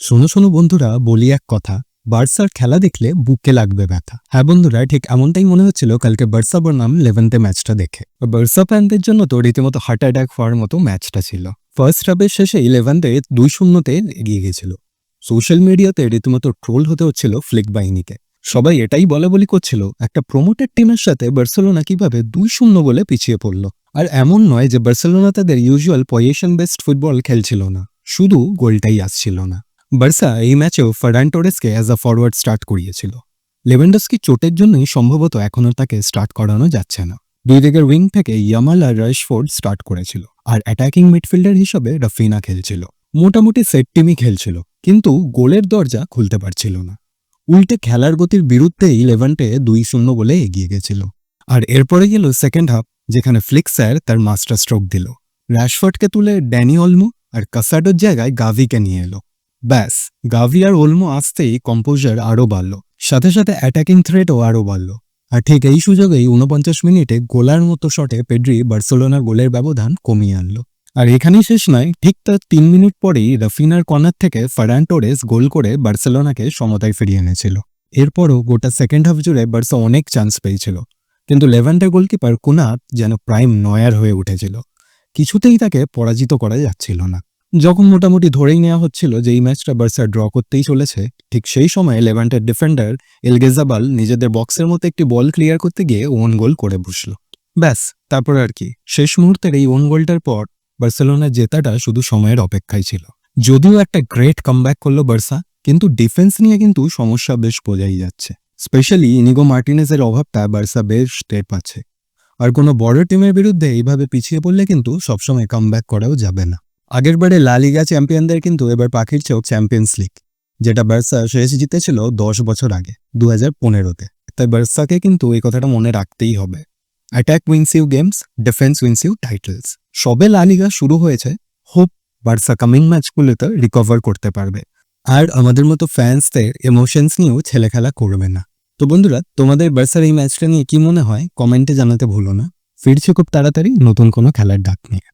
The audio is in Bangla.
শোনো শোনো বন্ধুরা, বলি এক কথা। বার্সার খেলা দেখলে বুকে লাগবে ব্যথা। হ্যাঁ বন্ধুরা, ঠিক এমনটাই মনে হচ্ছিল কালকে বার্সা বনাম লেভেন্তে ম্যাচটা দেখে। বার্সা ফ্যানদের জন্য তো রীতিমতো হার্ট অ্যাটাক হওয়ার মতো ম্যাচটা ছিল। ফার্স্ট হাফের শেষে ইলেভেন্তে দুই শূন্যতে এগিয়ে গেছিল। সোশ্যাল মিডিয়াতে রীতিমতো ট্রোল হতে হচ্ছিল ফ্লিক বাহিনীকে। সবাই এটাই বলা বলি করছিল, একটা প্রমোটেড টিমের সাথে বার্সেলোনা কীভাবে দুই শূন্য বলে পিছিয়ে পড়ল। আর এমন নয় যে বার্সেলোনা তাদের ইউজুয়াল পজিশন বেসড ফুটবল খেলছিল না। শুধু গোলটাই আসছিল না। বার্সা এই ম্যাচেও ফার্ডান টোরেসকে অ্যাজ আ ফরওয়ার্ড স্টার্ট করিয়েছিল। লেভেন্ডস্কি চোটের জন্যই সম্ভবত এখনও তাকে স্টার্ট করানো যাচ্ছে না। দুই দিকের উইং থেকে ইয়ামাল আর রাশফোর্ড স্টার্ট করেছিল, আর অ্যাটাকিং মিডফিল্ডার হিসেবে রাফিনা খেলছিল। মোটামুটি সেট টিমই খেলছিল, কিন্তু গোলের দরজা খুলতে পারছিল না। উল্টে খেলার গতির বিরুদ্ধেই লেভেন্টে দুই শূন্য বলে এগিয়ে গেছিল। আর এরপরে গেল সেকেন্ড হাফ যেখানে ফ্লিক স্যার তার মাস্টার স্ট্রোক দিল। র্যাশফোর্ডকে তুলে ড্যানি অলমো আর কাসাডোর জায়গায় গাভিকে নিয়ে এলো। ব্যাস, গাভি আর ওলমো আসতেই কম্পোজার আরও বাড়ল। সাথে সাথে অ্যাটাকিং থ্রেটও আরও বাড়ল। আর ঠিক এই সুযোগেই উনপঞ্চাশ মিনিটে গোলার মতো শটে পেড্রি বার্সেলোনার গোলের ব্যবধান কমিয়ে আনলো। আর এখানেই শেষ নয়, ঠিক তার তিন মিনিট পরেই রাফিনার কর্নার থেকে ফারান গোল করে বার্সেলোনাকে সমতায় ফিরিয়ে এনেছিল। এরপরও গোটা সেকেন্ড হাফ জুড়ে বার্সা অনেক চান্স পেয়েছিল। কিন্তু লেভেন্টের গোলকিপার কুনাত যেন প্রাইম নয়ার হয়ে উঠেছিল। কিছুতেই তাকে পরাজিত করা যাচ্ছিল না। যখন মোটামুটি ধরেই নেওয়া হচ্ছিল যে এই ম্যাচটা বার্সা ড্র করতেই চলেছে, ঠিক সেই সময় লেভান্টের ডিফেন্ডার এলগেজাবাল নিজেদের বক্সের মতো একটি বল ক্লিয়ার করতে গিয়ে ওন গোল করে বসল। ব্যাস, তারপর আর কি। শেষ মুহূর্তের এই ওন গোলটার পর বার্সেলোনার জেতাটা শুধু সময়ের অপেক্ষায় ছিল। যদিও একটা গ্রেট কামব্যাক করল বার্সা, কিন্তু ডিফেন্স নিয়ে কিন্তু সমস্যা বেশ বোঝাই যাচ্ছে। স্পেশালি ইনিগো মার্টিনেজের অভাবটা বার্সা বেশ টের পাচ্ছে। আর কোনো বড় টিমের বিরুদ্ধে এইভাবে পিছিয়ে পড়লে কিন্তু সবসময় কামব্যাক করাও যাবে না। আগের বারে লালিগা চ্যাম্পিয়নদের কিন্তু এবার পাখির চোখ চ্যাম্পিয়ন্স লিগ, যেটা বার্সা শেষ জিতেছিল দশ বছর আগে দু হাজার পনেরোতে। তাই বার্সাকে কিন্তু এই কথাটা মনে রাখতেই হবে। Attack wins you games defence wins you titles সবে লালিগা শুরু হয়েছে হোপ বার্সা কামিং ম্যাচগুলোতে রিকভার করতে পারবে। আর আমাদের মতো ফ্যান্সদের ইমোশনস নিয়েও ছেলে খেলা করবে না। তো বন্ধুরা, তোমাদের বার্সার এই ম্যাচটা নিয়ে কি মনে হয়? কমেন্টে জানাতে ভুলো না। ফিরছি খুব তাড়াতাড়ি নতুন কোনো খেলার ডাক নিয়ে।